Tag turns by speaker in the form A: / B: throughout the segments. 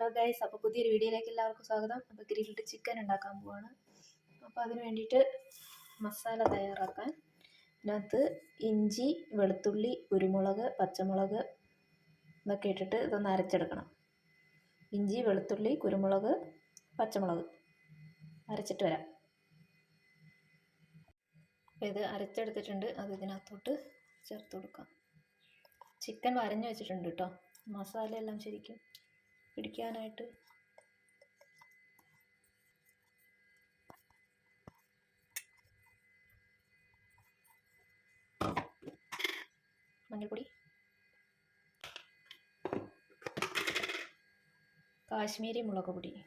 A: Hello guys അപ്പോൾ പുതിയൊരു വീഡിയോയിലേക്ക് എല്ലാവർക്കും സ്വാഗതം. അപ്പോൾ ഗ്രിൽഡ് ചിക്കൻ ഉണ്ടാക്കാൻ പോവാണ്. അപ്പോൾ അതിന് വേണ്ടിയിട്ട് മസാല തയ്യാറാക്കാൻ ഇതിനകത്ത് ഇഞ്ചി വെളുത്തുള്ളി കുരുമുളക് പച്ചമുളക് ഇതൊക്കെ ഇട്ടിട്ട് ഇതൊന്ന് അരച്ചെടുക്കണം. ഇഞ്ചി വെളുത്തുള്ളി കുരുമുളക് പച്ചമുളക് അരച്ചിട്ട് വരാം. അപ്പോൾ ഇത് അരച്ചെടുത്തിട്ടുണ്ട്. അത് ഇതിനകത്തോട്ട് ചേർത്ത് കൊടുക്കാം. ചിക്കൻ വരഞ്ഞു വെച്ചിട്ടുണ്ട് കേട്ടോ. മസാല എല്ലാം ശരിക്കും പിടിക്കാനായിട്ട്. മഞ്ഞൾപ്പൊടി. കാശ്മീരി മുളക് പൊടി.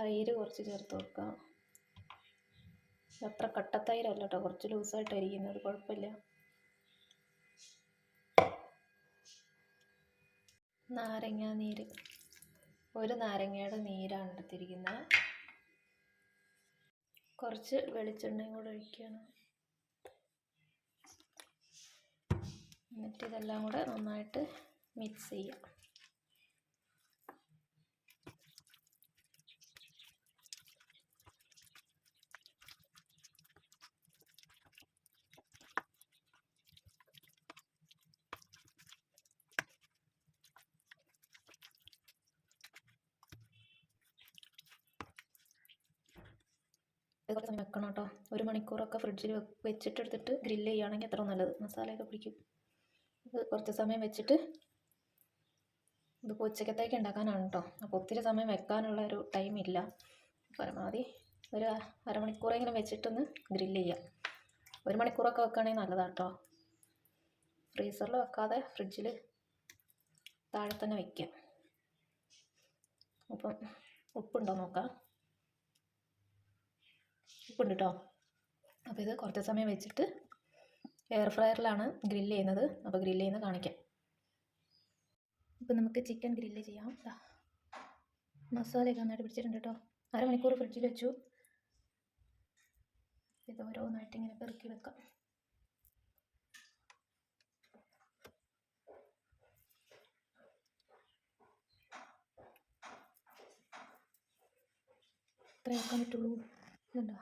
A: തൈര് കുറച്ച് ചേർത്ത് കൊടുക്കാം അത്ര കട്ടത്തൈരല്ല കേട്ടോ കുറച്ച് ലൂസായിട്ട് അരിക്കുന്നത് കുഴപ്പമില്ല. നാരങ്ങ നീര്. ഒരു നാരങ്ങയുടെ നീരാണ് എടുത്തിരിക്കുന്നത്. കുറച്ച് വെളിച്ചെണ്ണയും കൂടെ ഒഴിക്കുകയാണ്. എന്നിട്ട് ഇതെല്ലാം കൂടെ നന്നായിട്ട് മിക്സ് ചെയ്യാം. ഇത് കുറച്ച് സമയം വെക്കണം കേട്ടോ. ഒരു മണിക്കൂറൊക്കെ ഫ്രിഡ്ജിൽ വെച്ചിട്ടെടുത്തിട്ട് ഗ്രില്ല് ചെയ്യുകയാണെങ്കിൽ അത്ര നല്ലത്. മസാലയൊക്കെ പിടിക്കും. ഇത് കുറച്ച് സമയം വെച്ചിട്ട് ഇതിപ്പോൾ ഉച്ചക്കത്തേക്ക് ഉണ്ടാക്കാനാണ് കേട്ടോ. അപ്പോൾ ഒത്തിരി സമയം വെക്കാനുള്ള ഒരു ടൈം ഇല്ല. പരമാവധി ഒരു അരമണിക്കൂറെങ്കിലും വെച്ചിട്ടൊന്ന് ഗ്രില്ല് ചെയ്യാം. ഒരു മണിക്കൂറൊക്കെ വെക്കുകയാണെങ്കിൽ നല്ലതാണ് കേട്ടോ. ഫ്രീസറിൽ വെക്കാതെ ഫ്രിഡ്ജിൽ താഴെ തന്നെ വയ്ക്കാം അപ്പം ഉപ്പുണ്ടോ നോക്കാം. ഉപ്പുണ്ട് കേട്ടോ അപ്പോൾ ഇത് കുറച്ച് സമയം വെച്ചിട്ട് എയർ ഫ്രയറിലാണ് ഗ്രില്ല് ചെയ്യുന്നത്. അപ്പോൾ ഗ്രില്ല് ചെയ്യുന്നത് കാണിക്കാം. ഇപ്പം നമുക്ക് ചിക്കൻ ഗ്രില്ല് ചെയ്യാം. മസാലയൊക്കെ നന്നായിട്ട് പിടിച്ചിട്ടുണ്ട് കേട്ടോ അരമണിക്കൂർ ഫ്രിഡ്ജിൽ വെച്ചു. ഇത് ഓരോന്നായിട്ട് ഇങ്ങനെ പെറുക്കി വെക്കാം. ഇത്രയൊക്കെ പറ്റുള്ളൂ. ഇതുണ്ടോ?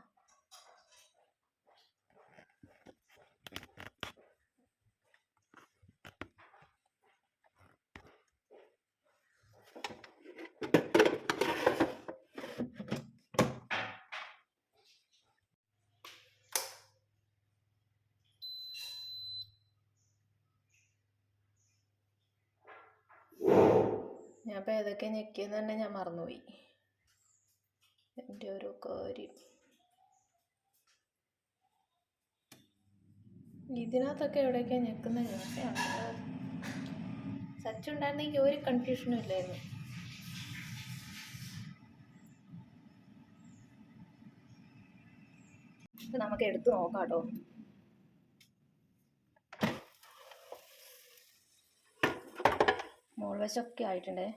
A: ഞാൻ ഏതൊക്കെ ഞെക്കിയെന്ന് തന്നെ ഞാൻ മറന്നുപോയി. എന്റെ ഒരു കാര്യം. ഇതിനകത്തൊക്കെ എവിടെയൊക്കെ ഞെക്കുന്ന ഞൊക്കെയാണ് സച്ച് ഉണ്ടായിരുന്നെങ്കിൽ ഒരു കൺഫ്യൂഷനും ഇല്ലായിരുന്നു. നമുക്ക് എടുത്തു നോക്കാം കേട്ടോ. മോൾ വശമൊക്കെ ആയിട്ടുണ്ടേ.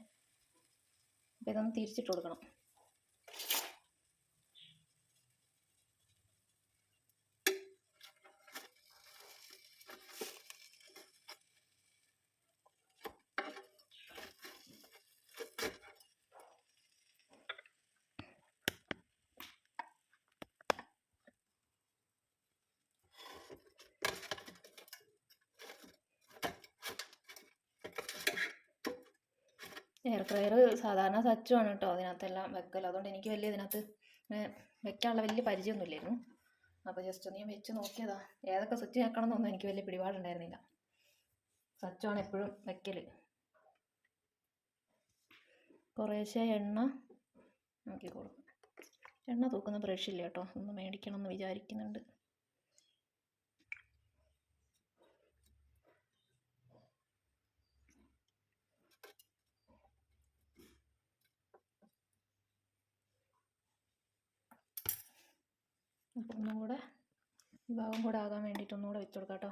A: അപ്പോൾ ഇതൊന്ന് തിരിച്ചിട്ട് കൊടുക്കണം. എയർ ഫ്രയർ സാധാരണ സച്ചുമാണ് കേട്ടോ അതിനകത്തെല്ലാം വെക്കൽ അതുകൊണ്ട് എനിക്ക് വലിയ ഇതിനകത്ത് വെക്കാനുള്ള വലിയ പരിചയമൊന്നുമില്ലായിരുന്നു അപ്പോൾ ജസ്റ്റ് ഒന്ന് ഞാൻ വെച്ച് നോക്കിയതാ. ഏതൊക്കെ സ്വിച്ച് വെക്കണം എന്നൊന്നും എനിക്ക് വലിയ പിടിപാടുണ്ടായിരുന്നില്ല. സച്ചുമാണ് എപ്പോഴും വെക്കൽ കുറേശ്ശെ എണ്ണ നോക്കി കൊടുക്കും എണ്ണ തൂക്കുന്ന ബ്രഷ് ഇല്ല കേട്ടോ ഒന്ന് മേടിക്കണം എന്ന് വിചാരിക്കുന്നുണ്ട്. അപ്പോൾ ഒന്നും കൂടെ ഈ ഭാഗം കൂടെ ആകാൻ വേണ്ടിയിട്ട് ഒന്നുകൂടെ വെച്ച് കൊടുക്കാം കേട്ടോ.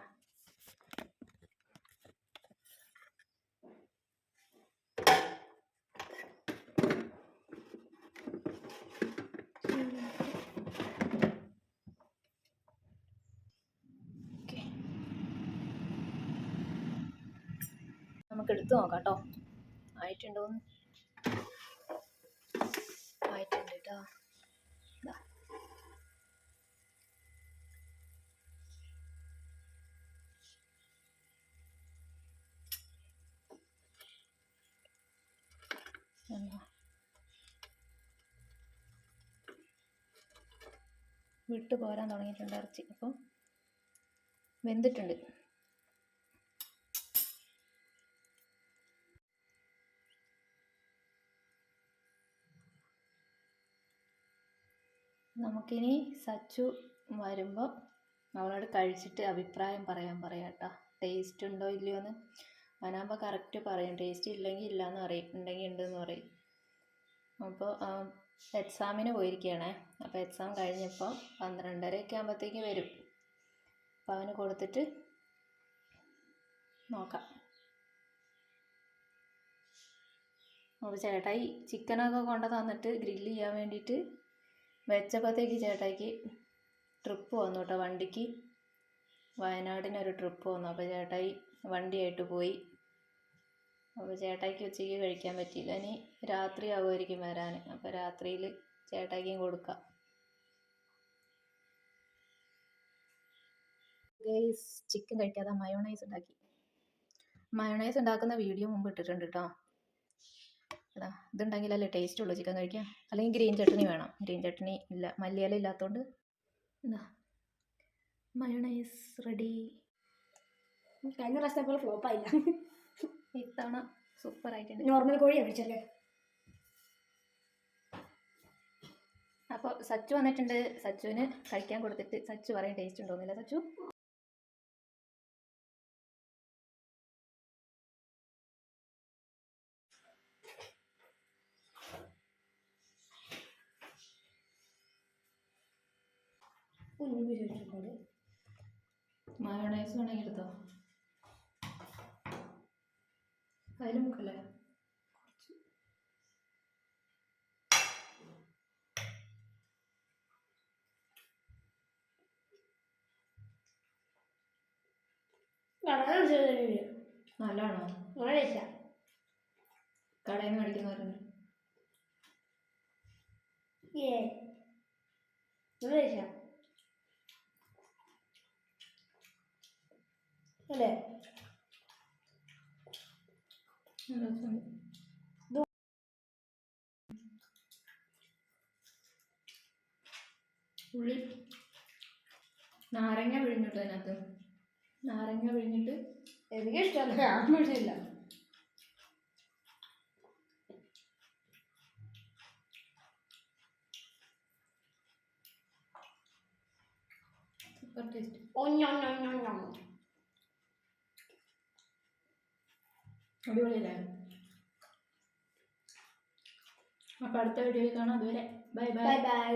A: നമുക്ക് എടുത്തു നോക്കാം കേട്ടോ. ആയിട്ടുണ്ടോന്ന്? ആയിട്ടുണ്ട് കേട്ടോ. വിട്ട് പോരാൻ തുടങ്ങിയിട്ടുണ്ട് ഇറച്ചി. അപ്പം വെന്തിട്ടുണ്ട്. നമുക്കിനി സച്ചു വരുമ്പോൾ അവളോട് കഴിച്ചിട്ട് അഭിപ്രായം പറയാൻ പറയാം കേട്ടോ. ടേസ്റ്റ് ഉണ്ടോ ഇല്ലയോ എന്ന് അവനാകുമ്പോൾ കറക്റ്റ് പറയും. ടേസ്റ്റ് ഇല്ലെങ്കിൽ ഇല്ലയെന്ന് പറയും ഉണ്ടെങ്കിൽ ഉണ്ടെന്ന് പറയും അപ്പോൾ എക്സാമിന് പോയിരിക്കുകയാണേ അപ്പോൾ എക്സാം കഴിഞ്ഞപ്പോൾ പന്ത്രണ്ടരയൊക്കെ ആകുമ്പോഴത്തേക്ക് വരും. അപ്പോൾ അവന് കൊടുത്തിട്ട് നോക്കാം. അപ്പോൾ ചേട്ടായി ചിക്കനൊക്കെ കൊണ്ട് തന്നിട്ട് ഗ്രില്ല് ചെയ്യാൻ വേണ്ടിയിട്ട് വെച്ചപ്പോഴത്തേക്ക് ചേട്ടായിക്ക് ട്രിപ്പ് വന്നു കേട്ടോ വണ്ടിക്ക്. വയനാടിനൊരു ട്രിപ്പ് വന്നു. അപ്പോൾ ചേട്ടായി വണ്ടിയായിട്ട് പോയി. അപ്പോൾ ചേട്ടായിക്ക് ഉച്ചയ്ക്ക് കഴിക്കാൻ പറ്റിയില്ല. ഇനി രാത്രി ആവുമായിരിക്കും വരാൻ. അപ്പോൾ രാത്രിയിൽ ചേട്ടായിക്കും കൊടുക്കാം. ഗൈസ് ചിക്കൻ കഴിക്കാതെ മയോണൈസ് ഉണ്ടാക്കി. മയോണൈസ് ഉണ്ടാക്കുന്ന വീഡിയോ മുമ്പ് ഇട്ടിട്ടുണ്ട് കേട്ടോ അതാ ഇതുണ്ടെങ്കിലല്ലേ ടേസ്റ്റ് ഉള്ളൂ ചിക്കൻ കഴിക്കാം അല്ലെങ്കിൽ ഗ്രീൻ ചട്നി വേണം. ഗ്രീൻ ചട്നി ഇല്ല. മല്ലിയില ഇല്ലാത്തതുകൊണ്ട് എന്താ മയോണൈസ് റെഡി.
B: കഴിഞ്ഞ പ്രാവശ്യത്തെ പോലെ ഫ്ലോപ്പായില്ല
A: ഇത്തവണ സൂപ്പർ ആയിട്ടുണ്ട്.
B: നോർമൽ കോഴി കഴിച്ചല്ലേ
A: അപ്പോൾ സച്ചു വന്നിട്ടുണ്ട്. സച്ചുവിന് കഴിക്കാൻ കൊടുത്തിട്ട് സച്ചു പറയാൻ ടേസ്റ്റ് ഉണ്ടോന്നില്ല. സച്ചു?
B: മുൻപ് ചോദിച്ചിട്ടുണ്ട്
A: മയോണൈസ് വേണമെങ്കിൽ എടുത്തോ അതിൽ മുക്കല്ലേ നല്ലതാണോ? കടയിൽ നിന്ന് മേടിക്കുന്നവരുണ്ട്
B: ഏ വളരെ ഇല്ല അല്ലേ?
A: ഉള്ളി. നാരങ്ങ പിഴിഞ്ഞിട്ട് അതിനകത്ത്. നാരങ്ങ പിഴിഞ്ഞിട്ട്
B: എനിക്ക് ഇഷ്ടമല്ല. പിടിച്ചില്ല
A: സൂപ്പർ ടേസ്റ്റ്
B: ഒഞ്ഞൊഞ്ഞൊഞ്ഞൊഞ്ഞൊ
A: അടിപൊളിയല്ലേ അപ്പോൾ അടുത്ത വീഡിയോയിൽ കാണാം. അതുവരെ ബൈ.
B: Bye bye.